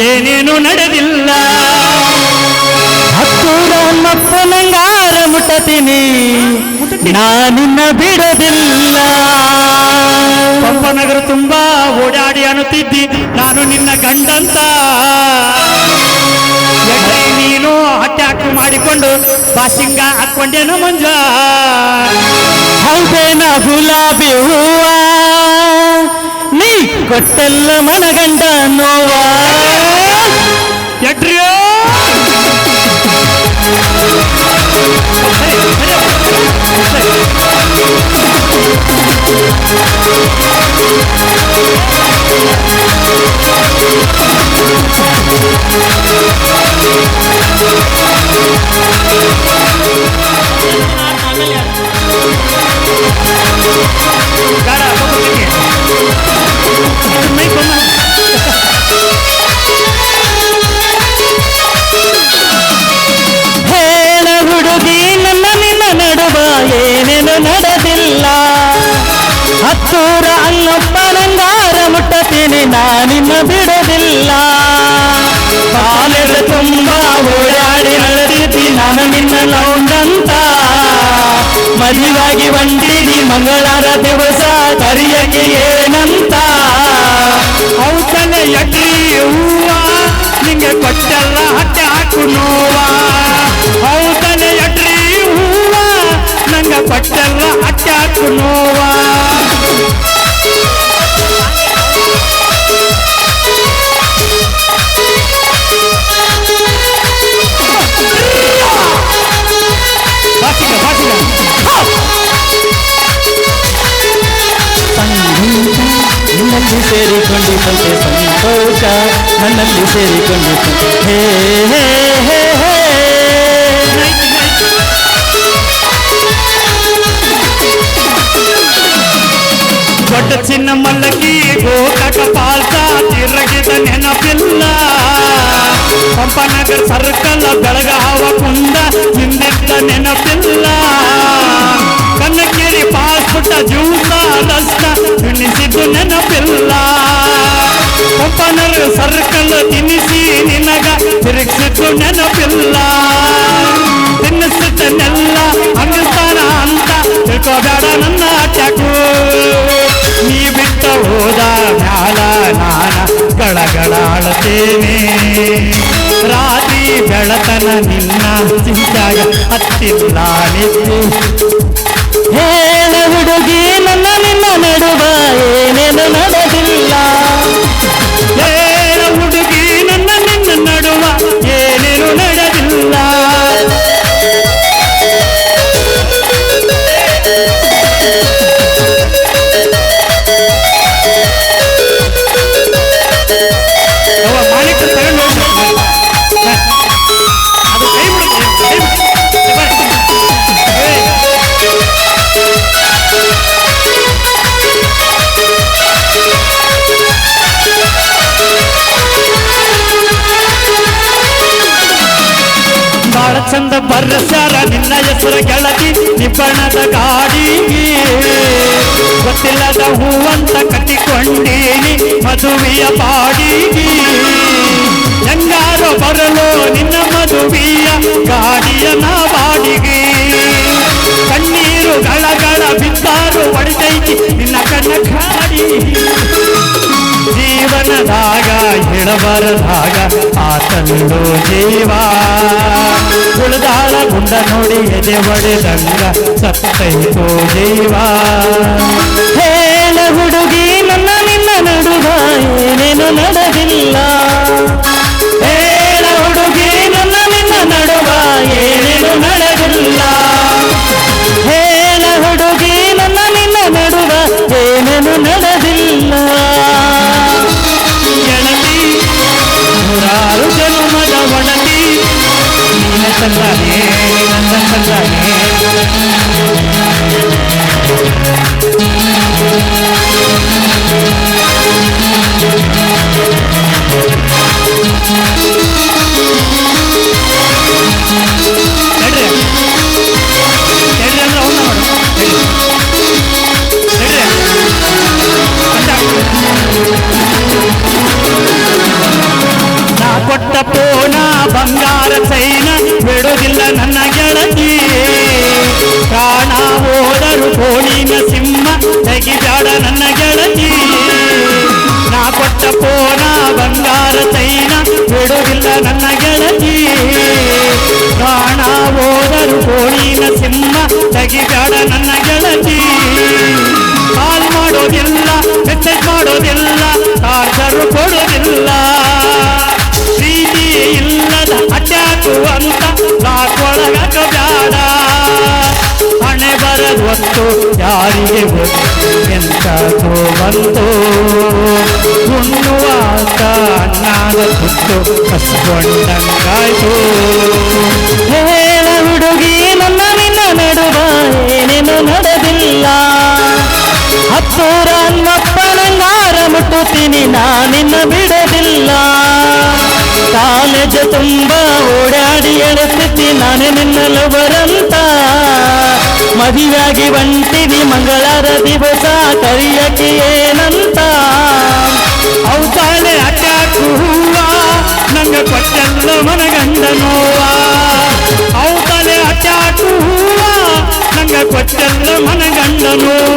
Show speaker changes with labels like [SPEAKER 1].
[SPEAKER 1] ಏನೇನು ನಡೆದಿಲ್ಲ.
[SPEAKER 2] ಹತ್ತೂರ ನಂಗಾರ ಮುಟ್ಟತೀನಿ. ನಾನಿನ್ನ ಬಿಡೋದಿಲ್ಲ.
[SPEAKER 1] ಪಂಪನಗರ ತುಂಬಾ ಓಡಾಡಿ ಅನ್ನುತ್ತಿದ್ದಿ ನಾನು ನಿನ್ನ ಗಂಡಂತ. ನೀನು ನೀನು ಅಟ್ಯಾಕ್ ಮಾಡಿಕೊಂಡು ಬಾಸಿಂಗ ಹಾಕೊಂಡೇನು ಮಂಜ
[SPEAKER 2] ಹೌದೇನ ಗುಲಾಬಿ ಹೂವಾ. ನೀ ಕೊಟ್ಟೆಲ್ಲ ಮನಗಂಡ ನೋವ. ನಡೆದಿಲ್ಲ ಹತ್ತೂರ ಅಲ್ಲಪ್ಪನಂಗಾರ ಮುಟ್ಟತೀನಿ ನಾನಿನ್ನ ಬಿಡೋದಿಲ್ಲ. ಕಾಲೆಲ್ಲ ತುಂಬ ಓಡಾಡಿ ಅಳದಿತಿ ನಾನು ನಿನ್ನ ಲೌಂಡಂತ ಮದುವಾಗಿ ಒಂಟಿನಿ ಮಂಗಳವಾರ ದಿವಸ ಕರಿಯಕ್ಕೆ ಏನಂತ.
[SPEAKER 1] ಔತನ ಯಕ್ಕಿ ಹೂವ, ನಿಂಗೆ ಕೊಟ್ಟಲ್ಲ ಹಟ್ಟೆ ಹಾಕು
[SPEAKER 2] ಸೇರಿಕೊಂಡಿದ್ದಂತೆ ಸಂತೋಷ, ನನ್ನಲ್ಲಿ ಸೇರಿಕೊಂಡಿದ್ದಂತೆ ಹೇ ಹೇ ಹೇ ಹೇ.
[SPEAKER 1] ದೊಡ್ಡ ಚಿನ್ನ ಮಲ್ಲಕಿ ಗೋಕಾಕ ಪಾಲ್ಸ ತಿರುಗಿದ ನೆನಪಿಲ್ಲ. ಪಂಪನಗರ್ ಸರ್ಕಲ್, ಬೆಳಗಾವ ಕುಂದ ಹಿಂದಿದ್ದ ನೆನಪಿಲ್ಲ. ಕನ್ನಕೇರಿ ಪಾಸ್ಪುಟ ಜ್ಯೂಸ ಸರ್ಕಲ್ ತಿನ್ನಿಸಿ ನಿನಗ ತಿರುಗಿಸಿದ್ದು ನೆನಪಿಲ್ಲ. ತಿನ್ನಿಸಿದ್ದನ್ನೆಲ್ಲ ಹಂಗಸ್ತಾನ ಅಂತ ತಿಳ್ಕೋಬೇಡ ನನ್ನ ಟ್ಯಾಕು ನೀ ಬಿಟ್ಟ ಹೋದ ಮ್ಯಾಲ ನಾನ ಗಳಗಳ ಅಳತೇನೆ ರಾತ್ರಿ ಬೆಳತನ ನಿನ್ನ ಚಿಂತಾಗ ಹತ್ತಿಲ್ಲ ನಿತ್ತು
[SPEAKER 2] ಹೇಳ ಹುಡುಗಿ, ನನ್ನ ನಿನ್ನ ನಡುವ ಏನೇನು ನಡೆದಿಲ್ಲ.
[SPEAKER 1] ಚಂದ ನಿನ್ನ ಹೆಸರು ಗೆಳತಿ ನಿಬ್ಬಣದ ಗಾಡಿ. ಗೊತ್ತಿಲ್ಲದ ಹೂವಂತ ಕಟ್ಟಿಕೊಂಡೀನಿ ಮದುವೆಯ ಪಾಡಿ. ಹೆಂಗಾರೋ ಬರಲು ನಿನ್ನ ಮದುವೆಯ ಹಿಡಬರದಾಗ ಆತಂದು ಜೀವ. ಉಳಿದಾಳ ಗುಂಡ ನೋಡಿ ಎದೆ ಒಡೆದಂಗ ಸತ್ತೈತು ಜೀವ.
[SPEAKER 2] ಹೇಳ ಹುಡುಗಿ, ನನ್ನ ನಿನ್ನ ನಡುವ ಏನೇನು ನಡೆದಿಲ್ಲ.
[SPEAKER 1] ಬಂಗಾರ ಚೈನ ಬಿಡುವುದಿಲ್ಲ ನನ್ನ ಗೆಳತಿ ಕಾಣ ಓಡರು ಕೋಣಿನ ಸಿಂಹ ತೆಗಿಬೇಡ ನನ್ನ ಗೆಳತಿ ನಾ ಕೊಟ್ಟ ಪೋನ ಬಂಗಾರ ಚೈನ ಬಿಡುವುದಿಲ್ಲ ನನ್ನ ಗೆಳತಿ ಕಾಣ ಓಡರು ಕೋಣಿನ ಸಿಂಹ ತೆಗಿಬೇಡ ನನ್ನ ಗೆಳತಿ ಕಾಲ್ ಮಾಡೋದಿಲ್ಲ ಗೊತ್ತು ಎಂತೋ ಬಂತು ಉಣ್ಣುವಾಗ ಅನ್ನದ ತುತ್ತು ಕಸ್ಕೊಂಡಂಗಾಯ್ತು
[SPEAKER 2] ಹೇಳ ಹುಡುಗಿ, ನನ್ನ ನಿನ್ನ ನಡುವ ಏನೇನು ನಡೆದಿಲ್ಲ. ಹತ್ತೂರ ಅನ್ನಪ್ಪನಂಗಾರ ಮುಟ್ಟುತ್ತೀನಿ, ನಾನಿನ್ನ ಬಿಡದಿಲ್ಲ. ಕಾಲೇಜು ತುಂಬ ಮದುವೆಯಾಗಿ ಬಂಟಿನಿ ಮಂಗಳಾರ ದಿವಸ ಕರಿಯಕ್ಕೆ ಏನಂತ?
[SPEAKER 1] ಔತಾಳೆ ಅಟ್ಯಾಕು ನಂಗ ಕೊಟ್ಟೆಲ್ಲ ಮನಗಂಡ ನೋವ. ಔತಾಳೆ ಅಟ್ಯಾಕು ಹೂವ ನಂಗ ಕೊಟ್ಟೆಲ್ಲ ಮನಗಂಡ ನೋವ.